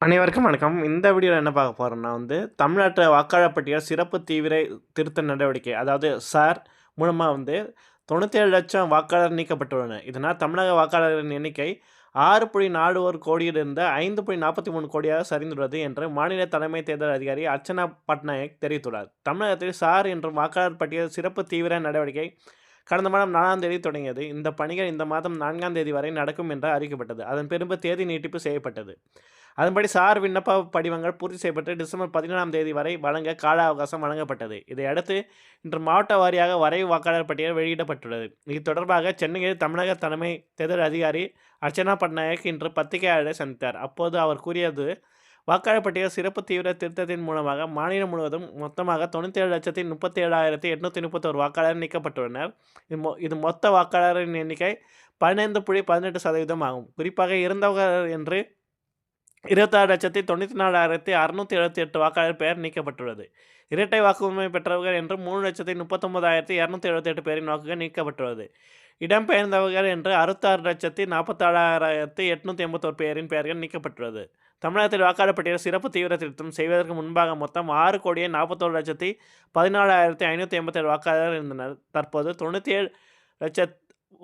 அனைவருக்கும் வணக்கம். இந்த வீடியோவில் என்ன பார்க்க போகிறோம்னா வந்து, தமிழ்நாட்டு வாக்காளர் பட்டியல் சிறப்பு தீவிர திருத்த நடவடிக்கை அதாவது சார் மூலமாக வந்து 97,00,000 வாக்காளர் நீக்கப்பட்டுள்ளனர். இதனால் தமிழக வாக்காளர்களின் எண்ணிக்கை 6.41 கோடியிலிருந்து 5.43 கோடியாக சரிந்துள்ளது என்று மாநில தலைமை தேர்தல் அதிகாரி அர்ச்சனா பட்நாயக் தெரிவித்துள்ளார். தமிழகத்தில் சார் என்றும் வாக்காளர் பட்டியல் சிறப்பு தீவிர நடவடிக்கை கடந்த மாதம் நாலாம் தேதி தொடங்கியது. இந்த பணிகள் இந்த மாதம் நான்காம் தேதி வரை நடக்கும் என்று அறிவிக்கப்பட்டது. அதன் பிறகு தேதி நீட்டிப்பு செய்யப்பட்டது. அதன்படி சார் விண்ணப்ப படிவங்கள் பூர்த்தி செய்யப்பட்டு டிசம்பர் 17ஆம் தேதி வரை வழங்க கால அவகாசம் வழங்கப்பட்டது. இதையடுத்து இன்று மாவட்ட வாரியாக வரைவு வாக்காளர் பட்டியல் வெளியிடப்பட்டுள்ளது. இது தொடர்பாக சென்னையில் தமிழக தலைமை தேர்தல் அதிகாரி அர்ச்சனா பட்நாயக் இன்று பத்திரிகையாளரை சந்தித்தார். அப்போது அவர் கூறியது வாக்காளர் பட்டியல் சிறப்பு தீவிர திருத்தத்தின் மூலமாக மாநிலம் முழுவதும் மொத்தமாக 97,37,831 வாக்காளர் நீக்கப்பட்டுள்ளனர். இது மொ இது மொத்த வாக்காளரின் எண்ணிக்கை 15.18% ஆகும். குறிப்பாக இறந்தவர் என்று இருபத்தாறு லட்சத்தி தொண்ணூற்றி நாலாயிரத்தி அறுநூற்றி எழுபத்தி எட்டு வாக்காளர் பெயர் நீக்கப்பட்டுள்ளது. இரட்டை வாக்குரிமை பெற்றவர்கள் என்று மூணு லட்சத்தி முப்பத்தொன்பதாயிரத்தி இரநூத்தி எழுபத்தி எட்டு பேரின் வாக்குகள் நீக்கப்பட்டுள்ளது. இடம்பெயர்ந்தவர்கள் என்று அறுபத்தாறு லட்சத்தி நாற்பத்தாறாயிரத்தி எட்நூத்தி எண்பத்தோரு பேரின் பெயர்கள் நீக்கப்பட்டுள்ளது. தமிழகத்தில் வாக்காளர் பட்டியல் சிறப்பு தீவிர திருத்தம் செய்வதற்கு முன்பாக மொத்தம் ஆறு கோடியே நாற்பத்தோரு லட்சத்தி பதினாலாயிரத்தி ஐநூற்றி எண்பத்தேழு வாக்காளர் இருந்தனர். தற்போது தொண்ணூற்றி ஏழு லட்சத்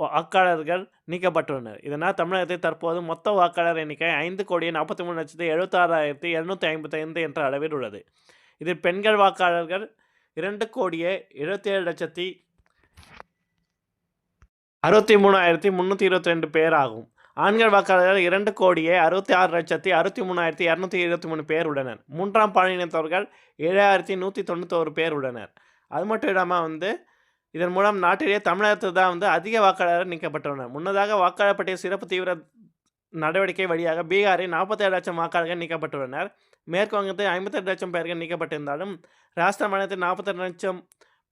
வாக்காளர்கள் நீக்கப்பட்டுள்ளனர். இதனால் தமிழகத்தில் தற்போது மொத்த வாக்காளர் எண்ணிக்கை ஐந்து கோடியே நாற்பத்தி மூணு லட்சத்தி எழுபத்தாறாயிரத்தி எழுநூற்றி ஐம்பத்தைந்து என்ற அளவில் உள்ளது. இதில் பெண்கள் வாக்காளர்கள் இரண்டு கோடியே எழுபத்தி ஏழு லட்சத்தி அறுபத்தி மூணாயிரத்தி முந்நூற்றி இருபத்தி ரெண்டு பேர் ஆகும். ஆண்கள் வாக்காளர்கள் இரண்டு கோடியே அறுபத்தி ஆறு லட்சத்தி அறுபத்தி மூணாயிரத்தி இரநூத்தி இருபத்தி மூணு பேர் உள்ளனர். மூன்றாம் பாலினத்தவர்கள் ஏழாயிரத்தி நூற்றி தொண்ணூத்தோரு பேர் உள்ளனர். அது மட்டும் இல்லாமல் வந்து இதன் மூலம் நாட்டிலேயே தமிழகத்தில் தான் வந்து அதிக வாக்காளர்கள் நீக்கப்பட்டுள்ளனர். முன்னதாக வாக்காளர் பட்டியல் சிறப்பு தீவிர நடவடிக்கை வழியாக பீகாரில் 47,00,000 வாக்காளர்கள் நீக்கப்பட்டுள்ளனர். மேற்கு வங்கத்தில் 58,00,000 பேர்கள் நீக்கப்பட்டிருந்தாலும், ராஜஸ்தான் மாநிலத்தில் 42,00,000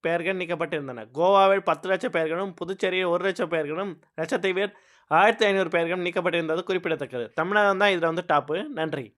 பெயர்கள் நீக்கப்பட்டிருந்தன. கோவாவில் பத்து லட்சம் பெயர்களும், புதுச்சேரியில் ஒரு லட்சம் பெயர்களும், லட்சத்தீவில் 1,500 பெயர்களும் நீக்கப்பட்டிருந்தது குறிப்பிடத்தக்கது. தமிழகம் தான் இதில் வந்து டாப்பு. நன்றி.